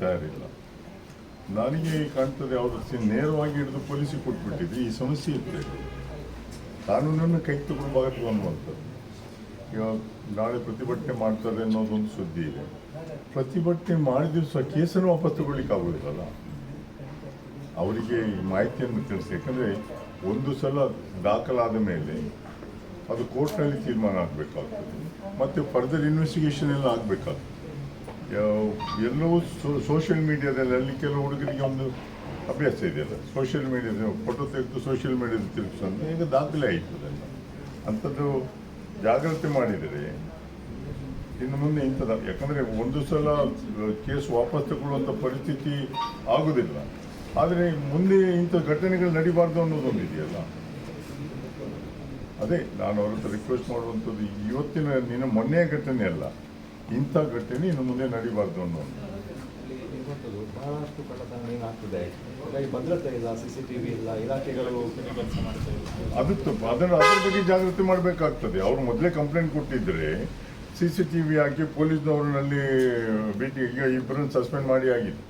ತಯಾರಿಲ್ಲ ನನಗೆ ಕಾಣ್ತದೆ ಅವರು ನೇರವಾಗಿ ಹಿಡಿದು ಪೊಲೀಸಿಗೆ ಕೊಟ್ಬಿಟ್ಟಿದ್ದು ಈ ಸಮಸ್ಯೆ ಇದ್ದರೆ ಕಾನೂನನ್ನು ಕೈ ತಗೊಳ್ಬಾರ್ದು ಅನ್ನುವಂಥದ್ದು ಇವಾಗ ನಾಳೆ ಪ್ರತಿಭಟನೆ ಮಾಡ್ತಾರೆ ಅನ್ನೋದೊಂದು ಸುದ್ದಿ ಇದೆ. ಪ್ರತಿಭಟನೆ ಮಾಡಿದ ಸಹ ಕೇಸನ್ನು ವಾಪಸ್ ತಗೊಳ್ಳಿಕ್ಕೆ ಆಗೋದಿಲ್ಲ ಅವರಿಗೆ ಈ ಮಾಹಿತಿಯನ್ನು ತಿಳಿಸಿ. ಯಾಕಂದರೆ ಒಂದು ಸಲ ದಾಖಲಾದ ಮೇಲೆ ಅದು ಕೋರ್ಟ್ನಲ್ಲಿ ತೀರ್ಮಾನ ಆಗಬೇಕಾಗ್ತದೆ. ಮತ್ತು ಫರ್ದರ್ ಇನ್ವೆಸ್ಟಿಗೇಷನ್ ಎಲ್ಲ ಆಗಬೇಕಾಗ್ತದೆ. ಎಲ್ಲವೂ ಸೋಷಿಯಲ್ ಮೀಡಿಯಾದಲ್ಲಿ ಅಲ್ಲಿ ಕೆಲವು ಹುಡುಗರಿಗೆ ಒಂದು ಅಭ್ಯಾಸ ಇದೆಯಲ್ಲ ಸೋಷಿಯಲ್ ಮೀಡಿಯಾದ ಫೋಟೋ ತೆಗೆದು ಸೋಷಿಯಲ್ ಮೀಡಿಯಾದ ತಿರುಗಿಸೋದು ಈಗ ದಾಖಲೆ ಆಯಿತು ಅದೆಲ್ಲ. ಅಂಥದ್ದು ಜಾಗ್ರತೆ ಮಾಡಿದರೆ ಇನ್ನು ಮುಂದೆ ಇಂಥದ್ದು ಯಾಕಂದರೆ ಒಂದು ಸಲ ಕೇಸ್ ವಾಪಸ್ ತಗೊಳ್ಳುವಂಥ ಪರಿಸ್ಥಿತಿ ಆಗೋದಿಲ್ಲ. ಆದರೆ ಮುಂದೆ ಇಂಥ ಘಟನೆಗಳು ನಡಿಬಾರ್ದು ಅನ್ನೋದೊಂದು ಇದೆಯಲ್ಲ. ಅದೇ, ನಾನು ಅವ್ರ ಹತ್ರ ರಿಕ್ವೆಸ್ಟ್ ಮಾಡುವಂಥದ್ದು ಇವತ್ತಿನ, ನಿನ್ನ ಮೊನ್ನೆಯ ಘಟನೆ ಅಲ್ಲ. ಇಂಥ ಘಟನೆ ಇನ್ನು ಮುಂದೆ ನಡಿಬಾರ್ದು ಅನ್ನೋ ಬಹಳಷ್ಟು ಕಳ್ಳತನ ಏನಾಗ್ತದೆ? ಭದ್ರತೆ ಇಲ್ಲ ಸಿ ಸಿ ಟಿ ವಿ ಇಲ್ಲ. ಇಲಾಖೆಗಳು ಅದು ತಪ್ಪು ಅದನ್ನು ಅದ್ರ ಬಗ್ಗೆ ಜಾಗೃತಿ ಮಾಡಬೇಕಾಗ್ತದೆ. ಅವರು ಮೊದಲೇ ಕಂಪ್ಲೇಂಟ್ ಕೊಟ್ಟಿದ್ರೆ ಸಿ ಸಿ ಟಿ ವಿ ಹಾಕಿ ಪೊಲೀಸ್ನವ್ರನ್ನಲ್ಲಿ ಭೇಟಿ ಈಗ ಇಬ್ಬರನ್ನು ಸಸ್ಪೆಂಡ್ ಮಾಡಿ ಆಗಿದೆ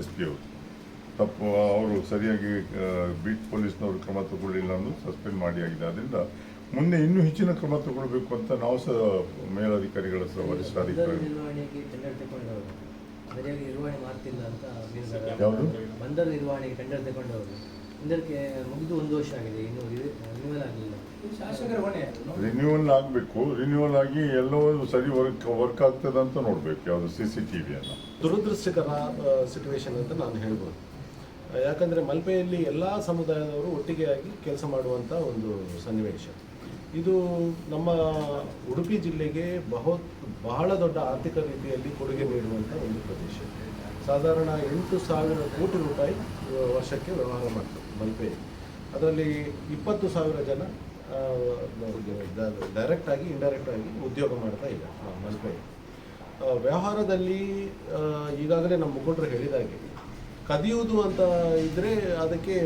ಎಸ್ ಪಿ ಅವರು. ತಪ್ಪು ಅವರು ಸರಿಯಾಗಿ ಬೀಟ್ ಪೊಲೀಸ್ನವರು ಕ್ರಮ ತಗೊಳ್ಳಿಲ್ಲ ಅಂದು ಸಸ್ಪೆಂಡ್ ಮಾಡಿ ಆಗಿದೆ. ಅದರಿಂದ ಮುಂದೆ ಇನ್ನೂ ಹೆಚ್ಚಿನ ಕ್ರಮ ತಗೊಳ್ಬೇಕು ಅಂತ ನಾವು ಸಹ ಮೇಲಧಿಕಾರಿಗಳ ಸಹ ಬಂದರು ವರಿಷ್ಠಾಧಿಕಾರಿ ನಿರ್ವಹಣೆಗೆ ಟೆಂಡರ್ ತಗೊಂಡವರು. ಸರಿಯಾಗಿ ನಿರ್ವಹಣೆ ಮಾಡ್ತಿಲ್ಲ ಅಂತ. ಯಾವುದು? ಬಂದರು ನಿರ್ವಹಣೆಗೆ ಟೆಂಡರ್ ತಗೊಂಡವರು. ಇದಕ್ಕೆ ಮುಗಿದು ಒಂದು ವರ್ಷ ಆಗಿದೆ. ಇನ್ನು ರಿನ್ಯೂವಲ್ ಆಗಲಿಲ್ಲ. ಶಾಸಕರ ಹೊಣೆ ರಿನ್ಯೂವಲ್ ಆಗಬೇಕು. ರಿನ್ಯೂವಲ್ ಆಗಿ ಎಲ್ಲವೂ ಸರಿ ವರ್ಕ್ ವರ್ಕ್ ಆಗ್ತದೆ ಅಂತ ನೋಡಬೇಕು. ಯಾವುದು? ಸಿ ಸಿ ಟಿ ವಿಯನ್ನು ದುರದೃಷ್ಟಕರ ಸಿಚುವೇಶನ್ ಅಂತ ನಾನು ಹೇಳ್ಬೋದು. ಯಾಕಂದರೆ ಮಲ್ಪೆಯಲ್ಲಿ ಎಲ್ಲ ಸಮುದಾಯದವರು ಒಟ್ಟಿಗೆಯಾಗಿ ಕೆಲಸ ಮಾಡುವಂಥ ಒಂದು ಸನ್ನಿವೇಶ. ಇದು ನಮ್ಮ ಉಡುಪಿ ಜಿಲ್ಲೆಗೆ ಬಹು, ಬಹಳ ದೊಡ್ಡ ಆರ್ಥಿಕ ರೀತಿಯಲ್ಲಿ ಕೊಡುಗೆ ನೀಡುವಂಥ ಒಂದು ಪ್ರದೇಶ. ಸಾಧಾರಣ ಎಂಟು ಸಾವಿರ ಕೋಟಿ ರೂಪಾಯಿ ವರ್ಷಕ್ಕೆ ವ್ಯವಹಾರ ಮಾಡ್ತದೆ, ಮಲ್ಪೆ. ಅದರಲ್ಲಿ ಇಪ್ಪತ್ತು ಸಾವಿರ ಜನ ಡೈರೆಕ್ಟ್ ಆಗಿ ಇಂಡೈರೆಕ್ಟ್ ಆಗಿ ಉದ್ಯೋಗ ಮಾಡ್ತಾ ಇದೆ ಮಲ್ಪೆ. ವ್ಯವಹಾರದಲ್ಲಿ ಈಗಾಗಲೇ ನಮ್ಮ ಮುಖಂಡರು ಹೇಳಿದಾಗೆ ಕದಿಯುವುದು ಅಂತ ಇದ್ದರೆ ಅದಕ್ಕೆ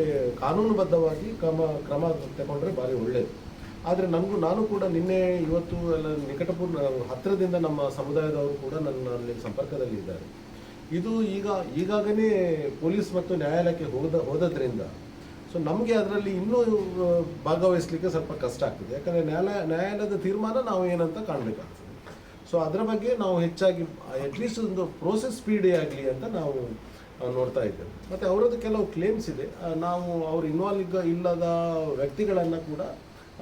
ಕಾನೂನುಬದ್ಧವಾಗಿ ಕ್ರಮ ಕ್ರಮ ತಗೊಂಡ್ರೆ ಭಾರಿ ಒಳ್ಳೆಯದು ಆದರೆ ನನಗೂ ನಾನು ಕೂಡ ನಿನ್ನೆ ಇವತ್ತು ಎಲ್ಲ ನಿಕಟಪೂರ್ಣ ಹತ್ತಿರದಿಂದ ನಮ್ಮ ಸಮುದಾಯದವರು ಕೂಡ ನನ್ನ ಅಲ್ಲಿ ಸಂಪರ್ಕದಲ್ಲಿ ಇದ್ದಾರೆ. ಇದು ಈಗ, ಈಗಾಗಲೇ ಪೊಲೀಸ್ ಮತ್ತು ನ್ಯಾಯಾಲಯಕ್ಕೆ ಹೋದ, ಹೋದದ್ರಿಂದ, ಸೊ ನಮಗೆ ಅದರಲ್ಲಿ ಇನ್ನೂ ಭಾಗವಹಿಸಲಿಕ್ಕೆ ಸ್ವಲ್ಪ ಕಷ್ಟ ಆಗ್ತದೆ. ಯಾಕಂದರೆ ನ್ಯಾಯಾಲಯ ನ್ಯಾಯಾಲಯದ ತೀರ್ಮಾನ ನಾವು ಏನಂತ ಕಾಣಬೇಕಾಗ್ತದೆ. ಸೊ ಅದರ ಬಗ್ಗೆ ನಾವು ಹೆಚ್ಚಾಗಿ ಅಟ್ಲೀಸ್ಟ್ ಒಂದು ಪ್ರೋಸೆಸ್ ಸ್ಪೀಡೇ ಆಗಲಿ ಅಂತ ನಾವು ನೋಡ್ತಾ ಇದ್ದೇವೆ. ಮತ್ತು ಅವರದ್ದು ಕೆಲವು ಕ್ಲೇಮ್ಸ್ ಇದೆ. ನಾವು ಅವರು ಇನ್ವಾಲ್ವ್ ಇಲ್ಲದ ವ್ಯಕ್ತಿಗಳನ್ನು ಕೂಡ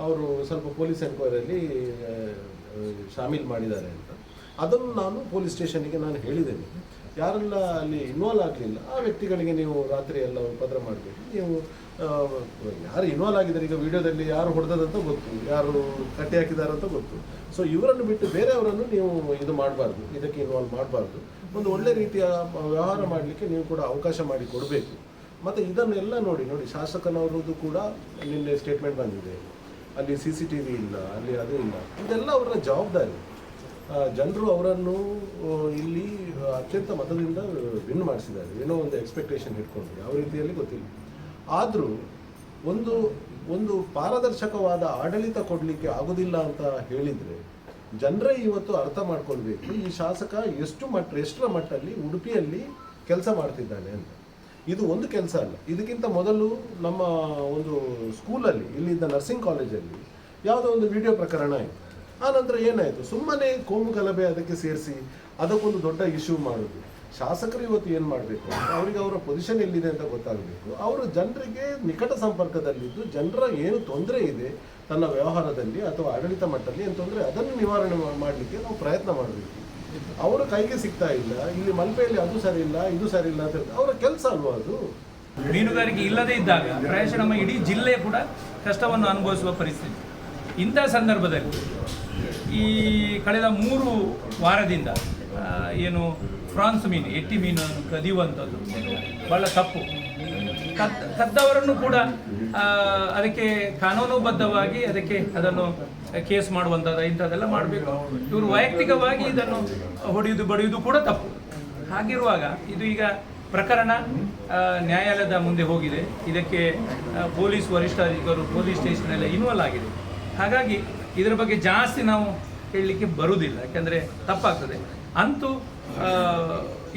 ಅವರು ಸ್ವಲ್ಪ ಪೊಲೀಸ್ ಎನ್ಕ್ವೈರಿಯಲ್ಲಿ ಶಾಮೀಲ್ ಮಾಡಿದ್ದಾರೆ ಅಂತ. ಅದನ್ನು ನಾನು ಪೊಲೀಸ್ ಸ್ಟೇಷನಿಗೆ ನಾನು ಹೇಳಿದ್ದೇನೆ. ಯಾರೆಲ್ಲ ಅಲ್ಲಿ ಇನ್ವಾಲ್ವ್ ಆಗಲಿಲ್ಲ, ಆ ವ್ಯಕ್ತಿಗಳಿಗೆ ನೀವು ರಾತ್ರಿ ಎಲ್ಲ ಉಪದ್ರ ಮಾಡಬೇಕು. ನೀವು ಯಾರು ಇನ್ವಾಲ್ವ್ ಆಗಿದ್ದಾರೆ, ಈಗ ವಿಡಿಯೋದಲ್ಲಿ ಯಾರು ಹೊಡೆದದಂತ ಗೊತ್ತು, ಯಾರು ಕಟ್ಟಿ ಹಾಕಿದಾರಂತ ಗೊತ್ತು. ಸೊ ಇವರನ್ನು ಬಿಟ್ಟು ಬೇರೆಯವರನ್ನು ನೀವು ಇದು ಮಾಡಬಾರ್ದು, ಇದಕ್ಕೆ ಇನ್ವಾಲ್ವ್ ಮಾಡಬಾರ್ದು. ಒಂದು ಒಳ್ಳೆ ರೀತಿಯ ವ್ಯವಹಾರ ಮಾಡಲಿಕ್ಕೆ ನೀವು ಕೂಡ ಅವಕಾಶ ಮಾಡಿ ಕೊಡಬೇಕು ಮತ್ತು ಇದನ್ನೆಲ್ಲ ನೋಡಿ ನೋಡಿ, ಶಾಸಕನವರದ್ದು ಕೂಡ ನಿನ್ನೆ ಸ್ಟೇಟ್ಮೆಂಟ್ ಬಂದಿದೆ. ಅಲ್ಲಿ ಸಿ ಸಿ ಟಿ ವಿ ಇಲ್ಲ, ಅಲ್ಲಿ ಅದೇ ಇಲ್ಲ. ಇದೆಲ್ಲ ಅವರ ಜವಾಬ್ದಾರಿ. ಜನರು ಅವರನ್ನು ಇಲ್ಲಿ ಅತ್ಯಂತ ಮತದಿಂದ ವಿನ್ ಮಾಡಿಸಿದ್ದಾರೆ. ಏನೋ ಒಂದು ಎಕ್ಸ್ಪೆಕ್ಟೇಷನ್ ಇಟ್ಕೊಂಡು ಯಾವ ರೀತಿಯಲ್ಲಿ ಗೊತ್ತಿಲ್ಲ. ಆದರೂ ಒಂದು ಒಂದು ಪಾರದರ್ಶಕವಾದ ಆಡಳಿತ ಕೊಡಲಿಕ್ಕೆ ಆಗೋದಿಲ್ಲ ಅಂತ ಹೇಳಿದರೆ ಜನರೇ ಇವತ್ತು ಅರ್ಥ ಮಾಡ್ಕೊಳ್ಬೇಕು. ಈ ಶಾಸಕ ಎಷ್ಟು ಮಟ್ಟ ಎಷ್ಟರ ಮಟ್ಟಲ್ಲಿ ಉಡುಪಿಯಲ್ಲಿ ಕೆಲಸ ಮಾಡ್ತಿದ್ದಾನೆ ಅಂತ. ಇದು ಒಂದು ಕೆಲಸ ಅಲ್ಲ. ಇದಕ್ಕಿಂತ ಮೊದಲು ನಮ್ಮ ಒಂದು ಸ್ಕೂಲಲ್ಲಿ, ಇಲ್ಲಿದ್ದ ನರ್ಸಿಂಗ್ ಕಾಲೇಜಲ್ಲಿ ಯಾವುದೋ ಒಂದು ವಿಡಿಯೋ ಪ್ರಕರಣ ಆಯಿತು. ಆ ನಂತರ ಏನಾಯಿತು? ಸುಮ್ಮನೆ ಕೋಮು ಗಲಭೆ ಅದಕ್ಕೆ ಸೇರಿಸಿ ಅದಕ್ಕೊಂದು ದೊಡ್ಡ ಇಶ್ಯೂ ಮಾಡೋದು. ಶಾಸಕರು ಇವತ್ತು ಏನು ಮಾಡಬೇಕು? ಅವರಿಗೆ ಅವರ ಪೊಸಿಷನ್ ಎಲ್ಲಿದೆ ಅಂತ ಗೊತ್ತಾಗಬೇಕು. ಅವರು ಜನರಿಗೆ ನಿಕಟ ಸಂಪರ್ಕದಲ್ಲಿದ್ದು, ಜನರ ಏನು ತೊಂದರೆ ಇದೆ ತನ್ನ ವ್ಯವಹಾರದಲ್ಲಿ ಅಥವಾ ಆಡಳಿತ ಮಟ್ಟದಲ್ಲಿ ಏನು ತೊಂದರೆ, ಅದನ್ನು ನಿವಾರಣೆ ಮಾಡಲಿಕ್ಕೆ ನಾವು ಪ್ರಯತ್ನ ಮಾಡಬೇಕು. ಅವರ ಕೈಗೆ ಸಿಗ್ತಾ ಇಲ್ಲ. ಇಲ್ಲಿ ಮಲ್ಪೆಯಲ್ಲಿ ಅದು ಸರಿ ಇಲ್ಲ, ಇದು ಸರಿ ಇಲ್ಲ ಅಂತ. ಅವರ ಕೆಲಸ ಅಲ್ವಾ ಅದು? ಮೀನುಗಾರಿಕೆ ಇಲ್ಲದೇ ಇದ್ದಾಗ ಪ್ರಾಯಶಃ ನಮ್ಮ ಇಡೀ ಜಿಲ್ಲೆ ಕೂಡ ಕಷ್ಟವನ್ನು ಅನುಭವಿಸುವ ಪರಿಸ್ಥಿತಿ. ಇಂಥ ಸಂದರ್ಭದಲ್ಲಿ ಈ ಕಳೆದ ಮೂರು ವಾರದಿಂದ ಏನು ಫ್ರಾನ್ಸ್ ಮೀನು, ಎಟ್ಟಿ ಮೀನನ್ನು ಕದಿಯುವಂಥದ್ದು, ಬಹಳ ತಪ್ಪು. ಕದ್, ಕದ್ದವರನ್ನು ಕೂಡ ಅದಕ್ಕೆ ಕಾನೂನುಬದ್ಧವಾಗಿ ಅದಕ್ಕೆ ಅದನ್ನು ಕೇಸ್ ಮಾಡುವಂಥದ್ದು, ಇಂಥದ್ದೆಲ್ಲ ಮಾಡಬೇಕು. ಇವರು ವೈಯಕ್ತಿಕವಾಗಿ ಇದನ್ನು ಹೊಡೆಯುವುದು ಬಡಿಯುವುದು ಕೂಡ ತಪ್ಪು. ಹಾಗಿರುವಾಗ ಇದು ಈಗ ಪ್ರಕರಣ ನ್ಯಾಯಾಲಯದ ಮುಂದೆ ಹೋಗಿದೆ. ಇದಕ್ಕೆ ಪೊಲೀಸ್ ವರಿಷ್ಠಾಧಿಕಾರಿ ಪೊಲೀಸ್ ಸ್ಟೇಷನ್ ಎಲ್ಲ ಇನ್ವಾಲ್ವ್ ಆಗಿದೆ. ಹಾಗಾಗಿ ಇದರ ಬಗ್ಗೆ ಜಾಸ್ತಿ ನಾವು ಹೇಳಲಿಕ್ಕೆ ಬರುವುದಿಲ್ಲ. ಯಾಕೆಂದರೆ ತಪ್ಪಾಗ್ತದೆ. ಅಂತೂ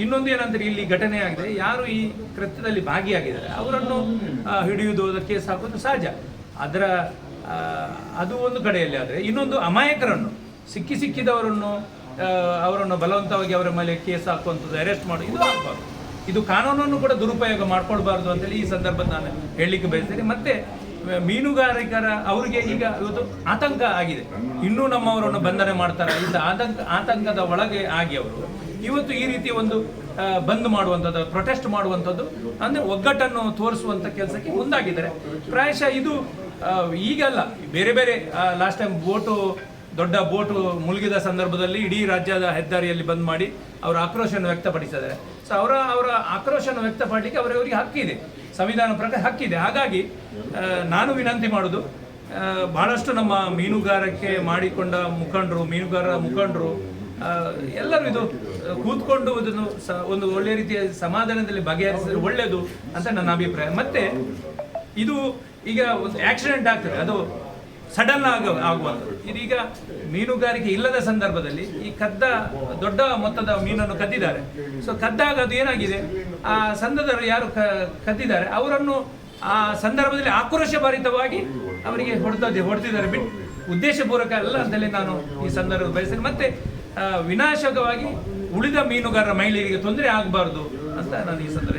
ಇನ್ನೊಂದು ಏನಂದ್ರೆ ಇಲ್ಲಿ ಘಟನೆ ಆಗಿದೆ. ಯಾರು ಈ ಕೃತ್ಯದಲ್ಲಿ ಭಾಗಿಯಾಗಿದ್ದಾರೆ, ಅವರನ್ನು ಹಿಡಿಯುವುದು ಅದಕ್ಕೆ ಕೇಸ್ ಹಾಕೋದು ಸಹಜ. ಅದರ ಅದು ಒಂದು ಕಡೆಯಲ್ಲಿ ಆದರೆ ಇನ್ನೊಂದು ಅಮಾಯಕರನ್ನು, ಸಿಕ್ಕಿ ಸಿಕ್ಕಿದವರನ್ನು ಅವರನ್ನು ಬಲವಂತವಾಗಿ ಅವರ ಮೇಲೆ ಕೇಸ್ ಹಾಕುವಂಥದ್ದು ಅರೆಸ್ಟ್ ಮಾಡಿ, ಇದು ಆಗಬಾರ್ದು. ಇದು ಕಾನೂನನ್ನು ಕೂಡ ದುರುಪಯೋಗ ಮಾಡ್ಕೊಳ್ಬಾರ್ದು ಅಂತೇಳಿ ಈ ಸಂದರ್ಭ ನಾನು ಹೇಳಲಿಕ್ಕೆ ಬಯಸ್ತೇನೆ. ಮತ್ತೆ, ಮೀನುಗಾರಿಕರ, ಅವರಿಗೆ ಈಗ ಇವತ್ತು ಆತಂಕ ಆಗಿದೆ. ಇನ್ನೂ ನಮ್ಮವರನ್ನು ಬಂಧನೆ ಮಾಡ್ತಾರೆ? ಇಂಥ ಆತಂಕ, ಆತಂಕದ ಒಳಗೆ ಆಗಿ ಅವರು. ಇವತ್ತು ಈ ರೀತಿ ಒಂದು ಬಂದ್ ಮಾಡುವಂಥದ್ದು ಪ್ರೊಟೆಸ್ಟ್ ಮಾಡುವಂಥದ್ದು, ಅಂದರೆ ಒಗ್ಗಟ್ಟನ್ನು ತೋರಿಸುವಂಥ ಕೆಲಸಕ್ಕೆ ಮುಂದಾಗಿದ್ದಾರೆ. ಪ್ರಾಯಶಃ ಇದು ಈಗಲ್ಲ, ಬೇರೆ ಬೇರೆ ಲಾಸ್ಟ್ ಟೈಮ್ ಬೋಟು, ದೊಡ್ಡ ಬೋಟು ಮುಳುಗಿದ ಸಂದರ್ಭದಲ್ಲಿ ಇಡೀ ರಾಜ್ಯದ ಹೆದ್ದಾರಿಯಲ್ಲಿ ಬಂದ್ ಮಾಡಿ ಅವರ ಆಕ್ರೋಶವನ್ನು ವ್ಯಕ್ತಪಡಿಸಿದ್ದಾರೆ. ಸೊ ಅವರ ಅವರ ಆಕ್ರೋಶವನ್ನು ವ್ಯಕ್ತಪಡಲಿಕ್ಕೆ ಅವರವರಿಗೆ ಹಕ್ಕಿದೆ ಸಂವಿಧಾನ ಪ್ರಕಾರ ಹಕ್ಕಿದೆ ಹಾಗಾಗಿ ನಾನು ವಿನಂತಿ ಮಾಡೋದು ಬಹಳಷ್ಟು ನಮ್ಮ ಮೀನುಗಾರಕ್ಕೆ ಮಾಡಿಕೊಂಡ ಮುಖಂಡರು, ಮೀನುಗಾರರ ಮುಖಂಡರು ಎಲ್ಲರೂ ಇದು ಕೂತ್ಕೊಂಡು ಇದನ್ನು ಒಂದು ಒಳ್ಳೆ ರೀತಿಯ ಸಮಾಧಾನದಲ್ಲಿ ಬಗೆಹರಿಸಿದ್ರೆ ಒಳ್ಳೆಯದು ಅಂತ ನನ್ನ ಅಭಿಪ್ರಾಯ. ಮತ್ತೆ, ಇದು ಈಗ ಒಂದು ಆಕ್ಸಿಡೆಂಟ್ ಆಗ್ತದೆ. ಅದು ಸಡನ್ ಆಗ, ಆಗುವಂಥದ್ದು. ಇದೀಗ ಮೀನುಗಾರಿಕೆ ಇಲ್ಲದ ಸಂದರ್ಭದಲ್ಲಿ ಈ ಕದ್ದ, ದೊಡ್ಡ ಮೊತ್ತದ ಮೀನನ್ನು ಕದ್ದಿದ್ದಾರೆ. ಸೊ ಕದ್ದಾಗ ಅದು ಏನಾಗಿದೆ? ಆ ಸಂದದರು ಯಾರು ಕದ್ದಿದ್ದಾರೆ? ಅವರನ್ನು ಆ ಸಂದರ್ಭದಲ್ಲಿ ಆಕ್ರೋಶಭರಿತವಾಗಿ ಅವರಿಗೆ ಹೊಡೆದ ಹೊಡೆದಿದ್ದಾರೆ. ಬಿಟ್ಟು ಉದ್ದೇಶಪೂರ್ವಕ ಅಲ್ಲ ಅಂತೇಳಿ ನಾನು ಈ ಸಂದರ್ಭದಲ್ಲಿ ಬಯಸ್ತೇನೆ. ಮತ್ತೆ ವಿನಾಶಕವಾಗಿ ಉಳಿದ ಮೀನುಗಾರರ ಮಹಿಳೆಯರಿಗೆ ತೊಂದರೆ ಆಗಬಾರ್ದು ಅಂತ ನಾನು ಈ ಸಂದರ್ಭ